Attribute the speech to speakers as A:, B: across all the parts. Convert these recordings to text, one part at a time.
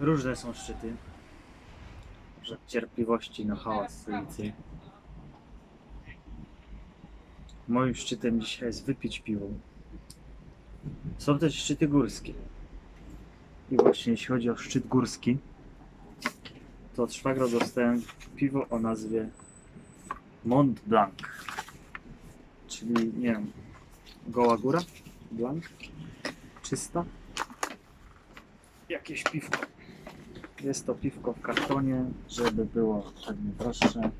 A: Różne są szczyty. Że cierpliwości na hałas z ulicy. Moim szczytem dzisiaj jest wypić piwo. Są też szczyty górskie. I właśnie jeśli chodzi o szczyt górski, to od szwagra dostałem piwo o nazwie Mont Blanc. Czyli, nie wiem, goła góra? Blanc? Czysta? Jakieś piwko. Jest to piwko w kartonie, żeby było pewnie droższe,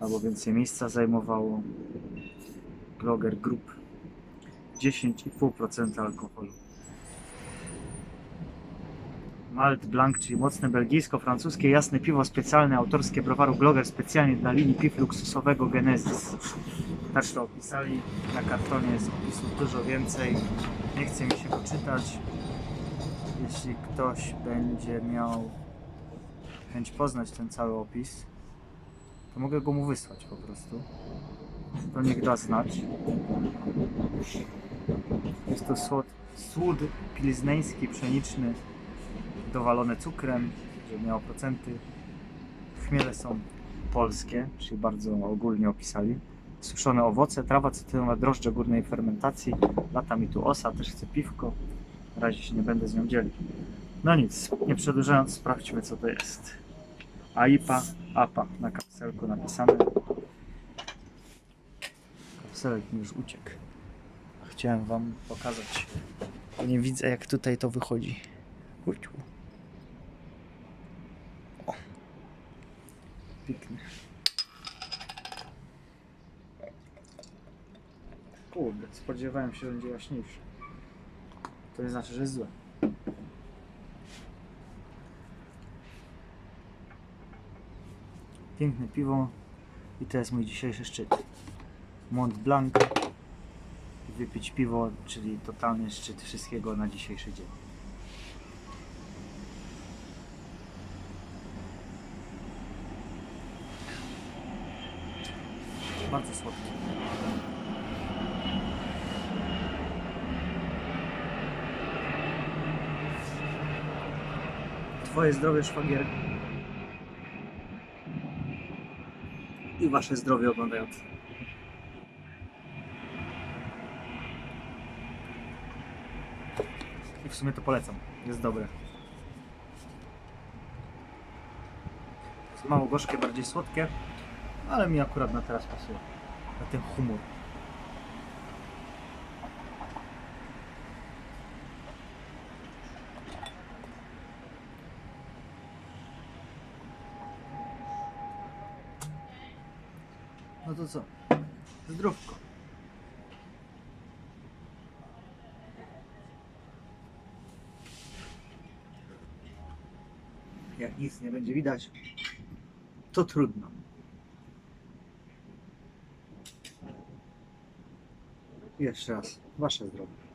A: albo więcej miejsca zajmowało. Gloger Group 10,5% alkoholu. Malt Blanc, czyli mocne belgijsko-francuskie jasne piwo specjalne autorskie browaru Gloger specjalnie dla linii piw luksusowego Genesis. Tak to opisali. Na kartonie jest opisów dużo więcej. Nie chce mi się go czytać. Jeśli ktoś będzie miał chęć poznać ten cały opis, to mogę go mu wysłać po prostu. To niech da znać. Jest to słod, słód pilzneński, pszeniczny, dowalony cukrem, żeby miało procenty. Chmiele są polskie, czyli bardzo ogólnie opisali. Suszone owoce, trawa cytrynowa, drożdże górnej fermentacji. Lata mi tu osa, też chcę piwko. Na razie się nie będę z nią dzielił. No nic, nie przedłużając, sprawdźmy co to jest. AIPA, APA na kapselku napisane. Kapselek mi już uciekł. Chciałem wam pokazać. Nie widzę jak tutaj to wychodzi. Uciu. O. Piękny. Kurde, spodziewałem się, że będzie jaśniejszy. To nie znaczy, że jest złe. Piękne piwo i to jest mój dzisiejszy szczyt. Mont Blanc. Wypić piwo, czyli totalny szczyt wszystkiego na dzisiejszy dzień. Bardzo słodki. Twoje zdrowie, szwagier. I wasze zdrowie oglądając. I w sumie to polecam. Jest dobre. Jest mało gorzkie, bardziej słodkie, ale mi akurat na teraz pasuje. Na ten humor. No to co? Zdrówko. Jak nic nie będzie widać, to trudno. Jeszcze raz, wasze zdrowie.